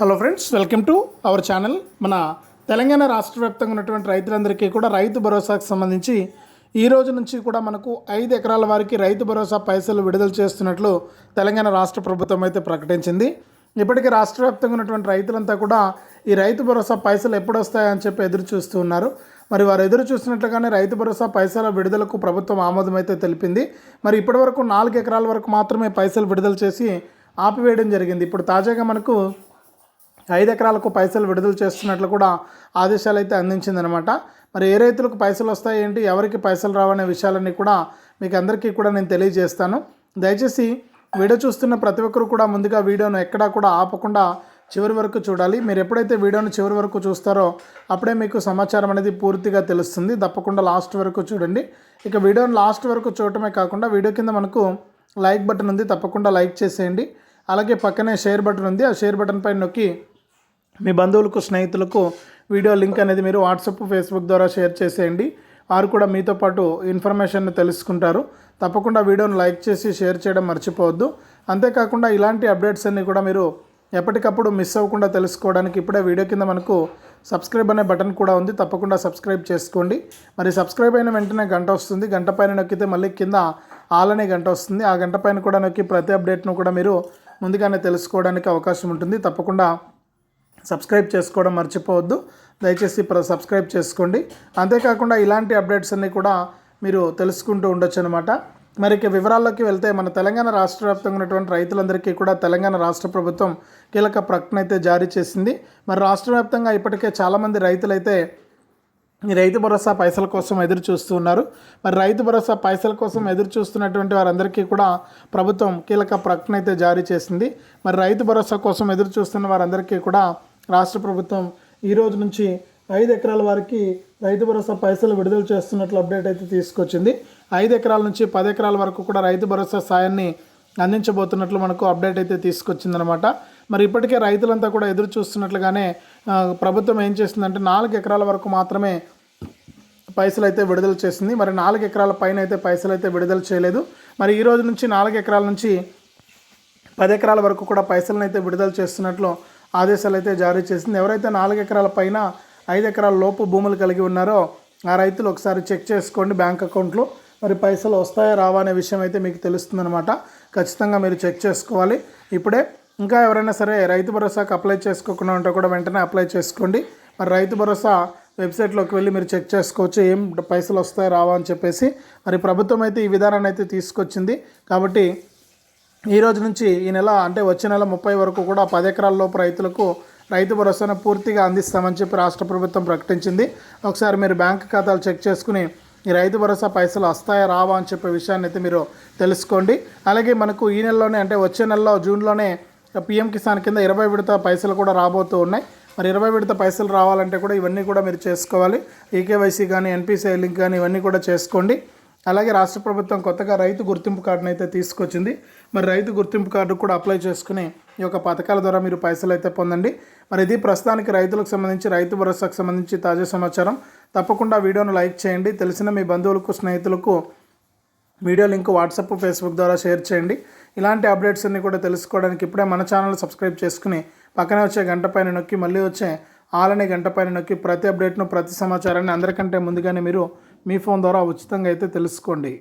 Hello friends welcome to our channel మన తెలంగాణ రాష్ట్ర వ్యాప్తంగా ఉన్నటువంటి రైతులందరికీ కూడా రైతు భరోసాకు సంబంధించి ఈ రోజు నుంచి కూడా మనకు ఐదు ఎకరాల వారికి రైతు భరోసా పైసలు విడుదల చేస్తున్నట్లు తెలంగాణ రాష్ట్ర ప్రభుత్వం అయితే ప్రకటించింది. ఇప్పటికీ రాష్ట్ర వ్యాప్తంగా ఉన్నటువంటి రైతులంతా కూడా ఈ రైతు భరోసా పైసలు ఎప్పుడు వస్తాయని చెప్పి ఎదురు చూస్తూ ఉన్నారు. మరి వారు ఎదురు చూసినట్లుగానే రైతు భరోసా పైసల విడుదలకు ప్రభుత్వం ఆమోదం అయితే తెలిపింది. మరి ఇప్పటివరకు నాలుగు ఎకరాల వరకు మాత్రమే పైసలు విడుదల చేసి ఆపివేయడం జరిగింది. ఇప్పుడు తాజాగా మనకు ఐదు ఎకరాలకు పైసలు విడుదల చేస్తున్నట్లు కూడా ఆదేశాలు అయితే అందించిందనమాట మరి ఏ రైతులకు పైసలు వస్తాయి ఏంటి? ఎవరికి పైసలు రావనే విషయాలన్నీ కూడా మీకు అందరికీ కూడా నేను తెలియజేస్తాను. దయచేసి వీడియో చూస్తున్న ప్రతి ఒక్కరు కూడా ముందుగా వీడియోను ఎక్కడా కూడా ఆపకుండా చివరి వరకు చూడాలి. మీరు ఎప్పుడైతే వీడియోను చివరి వరకు చూస్తారో అప్పుడే మీకు సమాచారం అనేది పూర్తిగా తెలుస్తుంది. తప్పకుండా లాస్ట్ వరకు చూడండి. ఇక వీడియోను లాస్ట్ వరకు చూడటమే కాకుండా వీడియో కింద మనకు లైక్ బటన్ ఉంది. తప్పకుండా లైక్ చేసేయండి. అలాగే పక్కనే షేర్ బటన్ ఉంది. ఆ షేర్ బటన్ పైన నొక్కి మీ బంధువులకు స్నేహితులకు వీడియో లింక్ అనేది మీరు వాట్సాప్ ఫేస్బుక్ ద్వారా షేర్ చేసేయండి. వారు కూడా మీతో పాటు ఇన్ఫర్మేషన్ తెలుసుకుంటారు. తప్పకుండా వీడియోను లైక్ చేసి షేర్ చేయడం మర్చిపోవద్దు. అంతేకాకుండా ఇలాంటి అప్డేట్స్ అన్నీ కూడా మీరు ఎప్పటికప్పుడు మిస్ అవ్వకుండా తెలుసుకోవడానికి ఇప్పుడే వీడియో కింద మనకు సబ్స్క్రైబ్ అనే బటన్ కూడా ఉంది. తప్పకుండా సబ్స్క్రైబ్ చేసుకోండి. మరి సబ్స్క్రైబ్ అయిన వెంటనే గంట వస్తుంది. గంట పైన నొక్కితే మళ్ళీ కింద ఆల్ అనే గంట వస్తుంది. ఆ గంట పైన కూడా నొక్కి ప్రతి అప్డేట్ను కూడా మీరు ముందుగానే తెలుసుకోవడానికి అవకాశం ఉంటుంది. తప్పకుండా సబ్స్క్రైబ్ చేసుకోవడం మర్చిపోవద్దు. దయచేసి ప్ర సబ్స్క్రైబ్ చేసుకోండి. అంతేకాకుండా ఇలాంటి అప్డేట్స్ అన్నీ కూడా మీరు తెలుసుకుంటూ ఉండొచ్చు అనమాట మరి ఇక వివరాల్లోకి వెళ్తే మన తెలంగాణ రాష్ట్ర వ్యాప్తంగా ఉన్నటువంటి రైతులందరికీ కూడా తెలంగాణ రాష్ట్ర ప్రభుత్వం కీలక ప్రకటన అయితే జారీ చేసింది. మరి రాష్ట్ర వ్యాప్తంగా ఇప్పటికే చాలామంది రైతులైతే ఈ రైతు భరోసా పైసల కోసం ఎదురు చూస్తూ ఉన్నారు. మరి రైతు భరోసా పైసల కోసం ఎదురు చూస్తున్నటువంటి వారందరికీ కూడా ప్రభుత్వం కీలక ప్రకటన అయితే జారీ చేసింది. మరి రైతు భరోసా కోసం ఎదురు చూస్తున్న వారందరికీ కూడా రాష్ట్ర ప్రభుత్వం ఈ రోజు నుంచి ఐదు ఎకరాల వారికి రైతు భరోసా పైసలు విడుదల చేస్తున్నట్లు అప్డేట్ అయితే తీసుకొచ్చింది. ఐదు ఎకరాల నుంచి పది ఎకరాల వరకు కూడా రైతు భరోసా సాయాన్ని అందించబోతున్నట్లు మనకు అప్డేట్ అయితే తీసుకొచ్చిందనమాట మరి ఇప్పటికే రైతులంతా కూడా ఎదురు చూస్తున్నట్లుగానే ప్రభుత్వం ఏం చేసిందంటే నాలుగు ఎకరాల వరకు మాత్రమే పైసలు అయితే విడుదల చేసింది. మరి నాలుగు ఎకరాల పైన అయితే పైసలు అయితే విడుదల చేయలేదు. మరి ఈ రోజు నుంచి నాలుగు ఎకరాల నుంచి పది ఎకరాల వరకు కూడా పైసలను అయితే విడుదల చేస్తున్నట్లు ఆదేశాలు అయితే జారీ చేసింది. ఎవరైతే నాలుగు ఎకరాల పైన ఐదు ఎకరాల లోపు భూములు కలిగి ఉన్నారో ఆ రైతులు ఒకసారి చెక్ చేసుకోండి బ్యాంక్ అకౌంట్లో. మరి పైసలు వస్తాయా రావా అనే విషయం అయితే మీకు తెలుస్తుందన్నమాట. ఖచ్చితంగా మీరు చెక్ చేసుకోవాలి. ఇప్పుడే ఇంకా ఎవరైనా సరే రైతు భరోసాకు అప్లై చేసుకోకుండా ఉంటే కూడా వెంటనే అప్లై చేసుకోండి. మరి రైతు భరోసా వెబ్సైట్లోకి వెళ్ళి మీరు చెక్ చేసుకోవచ్చు. ఏం పైసలు వస్తాయి రావా అని చెప్పేసి. మరి ప్రభుత్వం అయితే ఈ విధానాన్ని అయితే తీసుకొచ్చింది. కాబట్టి ఈ రోజు నుంచి ఈ నెల అంటే వచ్చే నెల ముప్పై వరకు కూడా పది ఎకరాల్లోపు రైతులకు రైతు భరోసాను పూర్తిగా అందిస్తామని చెప్పి రాష్ట్ర ప్రభుత్వం ప్రకటించింది. ఒకసారి మీరు బ్యాంక్ ఖాతాలు చెక్ చేసుకుని ఈ రైతు భరోసా పైసలు వస్తాయా రావా అని చెప్పే విషయాన్ని అయితే మీరు తెలుసుకోండి. అలాగే మనకు ఈ నెలలోనే అంటే వచ్చే నెలలో జూన్లోనే పిఎం కిసాన్ కింద ఇరవై విడత పైసలు కూడా రాబోతూ ఉన్నాయి. మరి ఇరవై విడత పైసలు రావాలంటే కూడా ఇవన్నీ కూడా మీరు చేసుకోవాలి. ఈకేవైసీ కానీ ఎన్పిసిఐ లింక్ కానీ ఇవన్నీ కూడా చేసుకోండి. అలాగే రాష్ట్ర ప్రభుత్వం కొత్తగా రైతు గుర్తింపు కార్డును అయితే తీసుకొచ్చింది. మరి రైతు గుర్తింపు కార్డు కూడా అప్లై చేసుకుని ఈ యొక్క పథకాల ద్వారా మీరు పైసలు అయితే పొందండి. మరి ఇది ప్రస్తుతానికి రైతులకు సంబంధించి రైతు భరోసాకు సంబంధించి తాజా సమాచారం. తప్పకుండా వీడియోను లైక్ చేయండి. తెలిసిన మీ బంధువులకు స్నేహితులకు వీడియో లింక్ వాట్సాప్ ఫేస్బుక్ ద్వారా షేర్ చేయండి. ఇలాంటి అప్డేట్స్ అన్ని కూడా తెలుసుకోవడానికి ఇప్పుడే మన ఛానల్ సబ్స్క్రైబ్ చేసుకుని పక్కనే వచ్చే గంట పైన నొక్కి మళ్ళీ వచ్చే ఆలనే గంట పైన నొక్కి ప్రతి అప్డేట్ను ప్రతి సమాచారాన్ని అందరికంటే ముందుగానే మీరు మీ ఫోన్ ద్వారా ఉచితంగా అయితే తెలుసుకోండి.